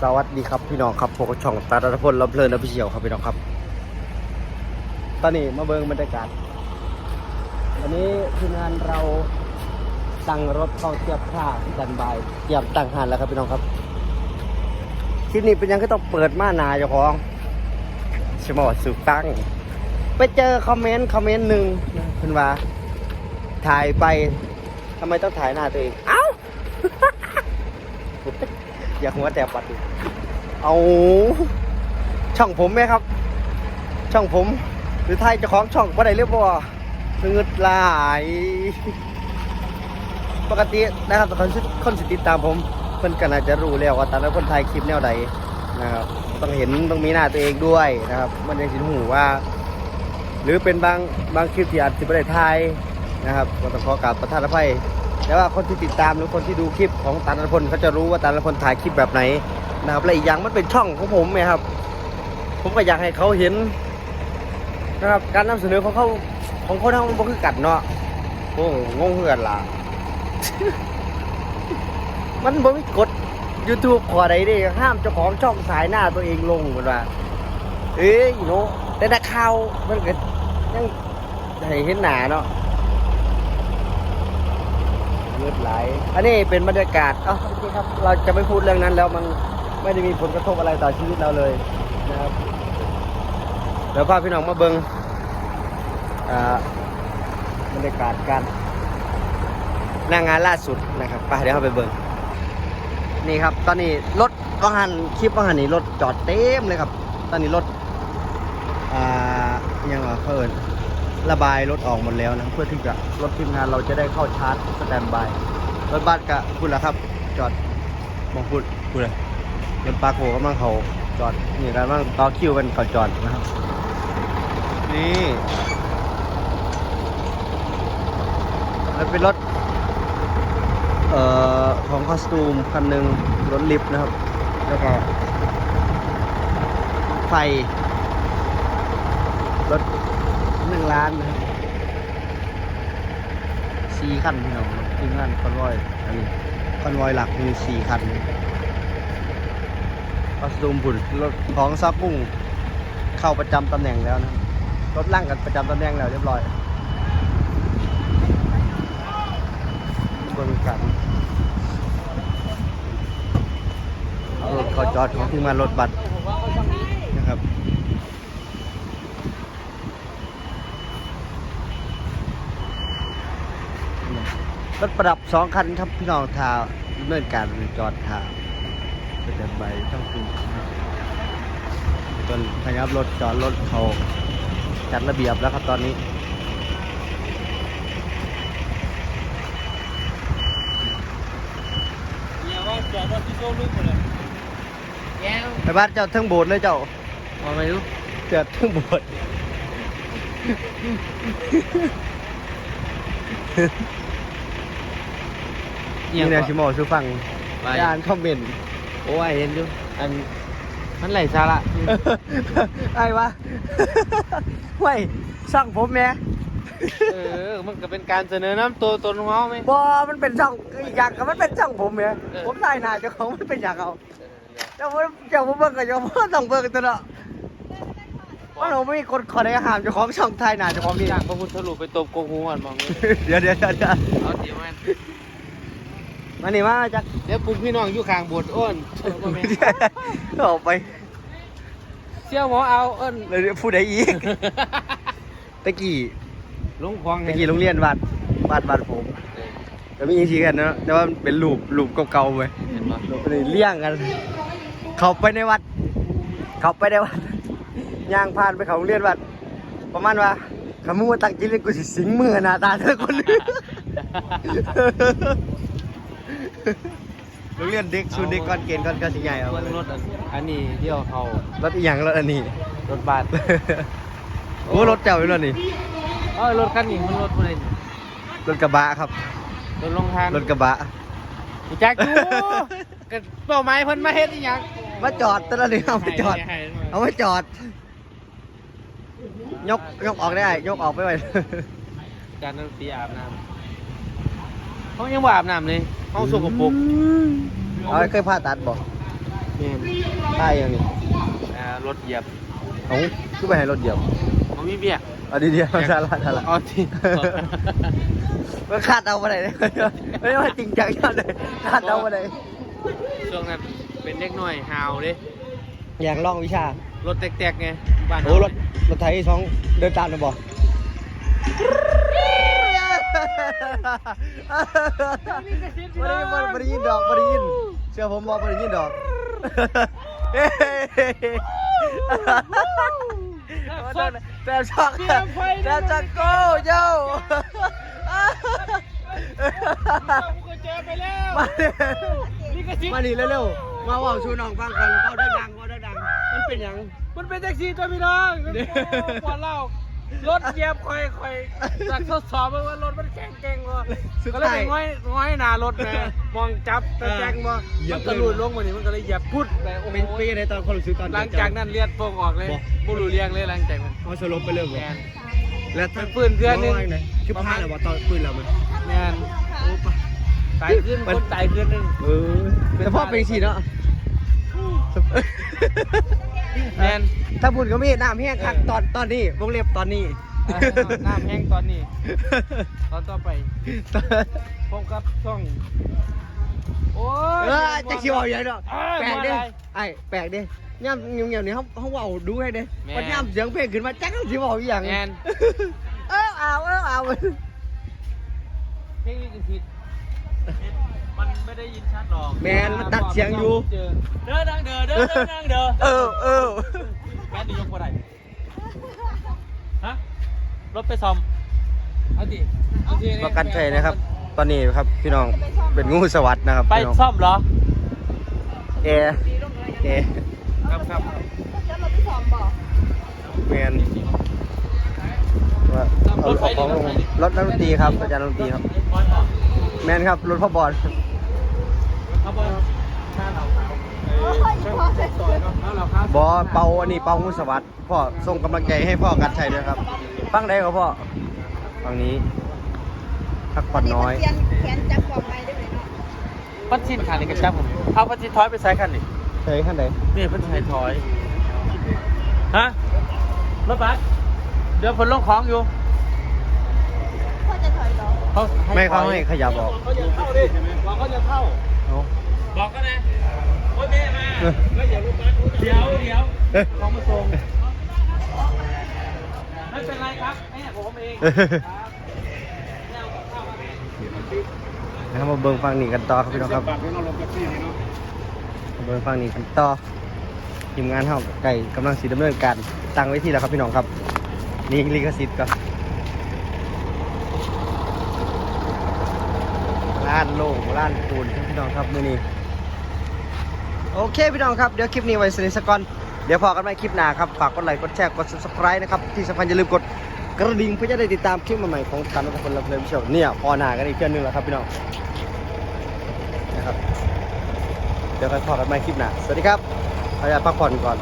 สวัสดีครับพี่น้องครับผมก็ช่องตาตาพลรับเพลินและพี่เชียวครับพี่น้องครับ ตอนนี้มาเบิ่งบรรยากาศวันนี้ทีมงานเราตั้งรถเข้าเทียบท่าดันบายเตรียมตั้งหันแล้วครับพี่น้องครับคลิปนี้เป็นยังก็ต้องเปิดมาหนาเจ้าของสมอสุดตั้ง ไปเจอคอมเมนต์คอมเมนต์หนึ่งนะเพิ่นว่า ถ่ายไปทำไมต้องถ่ายหน้าตัวเอง เอ้า อยากหัวแต่ปัดดิเอาช่องผมไหมครับ ช่องผม หรือไทยเจ้าของช่องว่าได้เรียบว่าเงิดลาย ปกตินะครับคนที่คนสิติดตามผมเพิ่นก็น่าจะรู้แล้วว่าแต่ละคนไทยคลิปแนวใดนะครับต้องเห็นต้องมีหน้าตัวเองด้วยนะครับ มันยังสิหูว่า หรือเป็นบางบางคลิปที่อาจจะไม่ได้ถ่ายนะครับก็ต้องขอกราบประทานอภัย แต่ว่าคนที่ติดตามหรือคนที่ดูคลิปของตาลพลเขาจะรู้ว่าตาลพลถ่ายคลิปแบบไหนนะครับและอีกอย่างมันเป็นช่องของผมไงครับ ผมก็อยากให้เขาเห็นนะครับการนำเสนอของเขาของคนเขามันบ่คือกันเนาะโอ้งงเหือนล่ะ มันบ่มีกฎ YouTube ขอใดด้ห้ามเจ้าของช่องสายหน้าตัวเองลงเหมือนว่า เอ้ยโนแต่นักข่าวมันก็ยังให้เห็นหนาเนาะ เลือดไหลอันนี้เป็นบรรยากาศเอ้าโอเคครับ เราจะไม่พูดเรื่องนั้นแล้วมันไม่ได้มีผลกระทบอะไรต่อชีวิตเราเลยนะครับ เดี๋ยวพาพี่น้องมาเบิงอ่าบรรยากาศการหน้างานล่าสุดนะครับไปเดี๋ยวเราไปเบิงนี่ครับ ตอนนี้รถวังหันคลิปวังหันนี่รถจอดเต็มเลยครับ ตอนนี้รถอ่ายังเหรอเพิ่น ระบายรถออกหมดแล้วนะเพื่อที่จะรถทีมงานเราจะได้เข้าชาร์จสแตนบายรถบัสกะคุณละครับ จอดมองพูดคุณเลยรถปาโกก็มั่งเขาจอดนี่แล้วมั่งต่อคิวกันเขาจอดนะครับ นี่มันเป็นรถเอ่อของคอสตูมคันหนึ่งรถลิฟต์นะครับ แล้วก็ไฟรถ หนึ่งล้านนะครับสี่คันพี่น้องทีมงานคอนวอยอันนี้คอนวอยหลักมีสี่คันคอสตูมผุนรถของซักบุ้งเข้าประจำตำแหน่งแล้วนะครับรถล่างกันประจำตำแหน่งแล้วเรียบร้อยเบิ่งกันรถเขาจอดของทีมงานรถบัสนะครับ รถประดับสองคันครับพี่น้องทาดำเนินการจอดทาเป็นแบบใบช่องคือจนพยายามรถจอดรถเขาจัดระเบียบแล้วครับตอนนี้เนี่ยว่าจอดรถที่โซ่ลึกหมดเลยแก้วไปบ้านเจ้าเทั้งโบสถ์เลยเจ้ามาไม่รู้เจ้าเทั้งโบสถ์ เนี่นี่ยแนวชิมอซื้อฟังไปอ่านคอมเมนต์ โอ้ยเห็นอยู่อันมันไหลสาระไอ้วะไม่ช่างผมแม่เออ มันก็เป็นการเสนอน้ำตัวตนของเขาไหม บอมันเป็นช่องอีกอย่างก็มันเป็นช่องผมแม่เออ ผมถ่ายหน้าเจ้าของมันเป็นอย่างเอาเจ้าผมเจ้าผมเบิ่งกับเจ้าผมต้องเบิ่งตัวเนาะว่าเราไม่มีคนขอได้ห้ามเจ้าของช่องถ่ายหน้าเจ้าของนี่ จากพระพุทธรูปไปตบโกงหูกันมองเลย เดี๋ยวเดี๋ยวเดี๋ยวเดี๋ยวเอาเดี๋ยวมัน มานี่มาจักเดี๋ยวปลุกพี่น้องอยู่ข้างโบสถ์อ้นเออบ่แม่นออกไปเสี่ยวหมอเอาเอิ้นเลยพูดได้อีกตะกี้ลงคลองตะกี้โรงเรียนวัดวัดวัดผมแต่ไม่ยิงชีกันเนาะแต่ว่าเป็นรูปรูปเก่าๆไปเห็นปะเลยเลี้ยงกัน เขาไปในวัด เขาไปในวัดย่างผ่านไปเขาโรงเรียนวัด ประมาณว่าขมึงมาตั้งจิตเลยกูสิสิงมือหน้าตาเธอคนนึง โรงเรียนเด็กศูนย์เด็กก่อนเกณฑ์ก่อนก็สิใหญ่เอาเบิ่งรถอันอันนี้เที่ยวเขารถอีหยังรถอันนี้ รถบัสโอ้รถเจ้าอยู่รถนี่เอ้ยรถคันนี้มันรถอะไรรถกระบะครับ รถลงทางรถกระบะรู้จักอยู่ก็เป้าหมายเพิ่นมาเฮ็ดอีหยังมาจอดแตละนี้เอามาจอดให้ให้ให้เอามาจอด ยกยกออกได้ ยกออกไปไว้การนั่งสีอาบน้ำ เขายังบ่อาบน้ำเลยเขาสกปรกเอาเคยผ่าตัดบอกนี่ใต้ยังนี่อ่ารถเหยียบเอ้าคือไปให้รถเหยียบมันมีเบียร์เอาดีๆมาซาลาซาลาเอาที่ มันคาดเอาไปไหนเนี่ยไม่ได้ว่าจริงจังยอดเลยคาดเอาไปไหนช่วงนั้นเป็นเด็กน้อยฮาวเด้อยากลองวิชา รถแตกๆไงบ้านโอ้รถรถไทยสองเดินตามนะบอก ไม่ได้ไม่ได้ยินดอกไม่ได้ยินเชื่อผมบอกไม่ได้ยินดอกแต่ช็อกแต่ช็อกโก้เจ้ากูเจอไปแล้วมาดินี่ก็สิมาดิเร็วๆ มาเว่าชูน้องฟังกันเว่าดังๆเว่าดังๆมันเป็นหยัง มันเป็นแท็กซี่ตัวพี่น้องปวดเล่า รถเหยียบคอยคอยจากทดสอบว่ารถมันแข็งเก่งวะก็เลยไปง้อยง้อยหน้ารถนะมองจับตะแจงมามันกระลุดลงมานี่มันก็เลยเหยียบพุดไปโอ้โหเป็นปีในตอนความรู้สึกตอน หลังจากนั้นเลือดโป่งออกเลยบุรุเรียงเลยหลังจากนั้นเอาสลบไปเลยแมบ่น แล้วมันปืนเดือนหนึ่งคือพลาดแล้วบ่ตอนปืนเรามันแมนตายขึ้นคนตายขึ้นหนึ่งเออแต่พ่อเป็นสีเนาะ แมนถ้าบุญก็มีน้ำแห้งคักตอนตอนนี้วงเล็บตอนนี้ น้ำแห้งตอนนี้ ตอนต่อไปพบกับช่อง โอ้ยเออจะคิวเอาอย่างเนาะเอ้ยแปลกเด้มาอะไรไอ้แปลกเด้ย่ำเงียบๆนี่เขาเขาเว้าดูให้เด้แม่มันย่ำเสียงเพลงขึ้นมาจักเขาสิเว้าอีหยังแม่นเออเอาเออเอา ไม่ได้ยินชัดหรอกแมนมันตัดเสียงอยู่เจอเด้อดังเด้อเด้อเด้อดังเด้อเออเออแมนจะยกบ่ได้ฮะรถไปซ่อมเอาดิเอาดิประกันชัยนะครับ ตอนนี้ครับพี่น้องเป็นงูสวัสดนะครับไปพี่น้องซ่อมเหรอแอร์แอร์ครับครับแมนว่าเอาเอาของลงรถนักดนตรีครับอาจารย์นักดนตรีครับ แมนครับรถพ่อบอล บบอเป่าอันนี้เป่างูสวัสดพ่อส่งกำลังใจให้พ่อกันชัยด้วยครับฟังได้ครับพ่อฟังนี้พักผ่อนน้อย เขียนเขียนจับกล่องไว้ได้ไหมเนาะปัดชินขานี่กระจับผมเอาปัดชินถอยไปใส่คันนี่เคยขั้นไหนนี่ปัดชินถอยฮะรถบัสเดี๋ยวผลลงของอยู่พ่อจะถอยเหรอเขาไม่เขาให้ขยับออกเขาจะเข้าดิบอกเขาจะเข้าเอาบอกก็นะโอเคมาแล้ว เดี๋ยวรถบัสเดี๋ยวเดี๋ยวเอ้ยเขามาส่งไม่เป็นไรครับแม่ผมเองครับแนวกับข้าวมาเองนะครับมาเบิ่งฟังนี่กันต่อครับพี่น้องครับมาเบิ่งฟังนี่กันต่อทีมงานเฮาไก่กำลังสีดำเนินการตั้งไว้ที่แล้วครับพี่น้องครับนี่ลิขสิทธิ์ก็ล้านโล่งล้านปูนครับพี่น้องครับมื้อนี้ โอเคพี่น้องครับ เดี๋ยวคลิปนี้ไว้สนิทสกก่อนเดี๋ยวพอกันใหม่คลิปหน้าครับ ฝากกดไลค์ กดแชร์ กด subscribe นะครับ ที่สำคัญอย่าลืมกดกระดิ่งเพื่อจะได้ติดตามคลิปใหม่ๆของการนักพลรับเลิมโชว์เนี่ยพอหน้ากันอีกเพื่อนนึงแล้วครับพี่น้องนะครับเดี๋ยวค่อยพอกันใหม่คลิปหน้าสวัสดีครับขออนุญาตพักผ่อนก่อน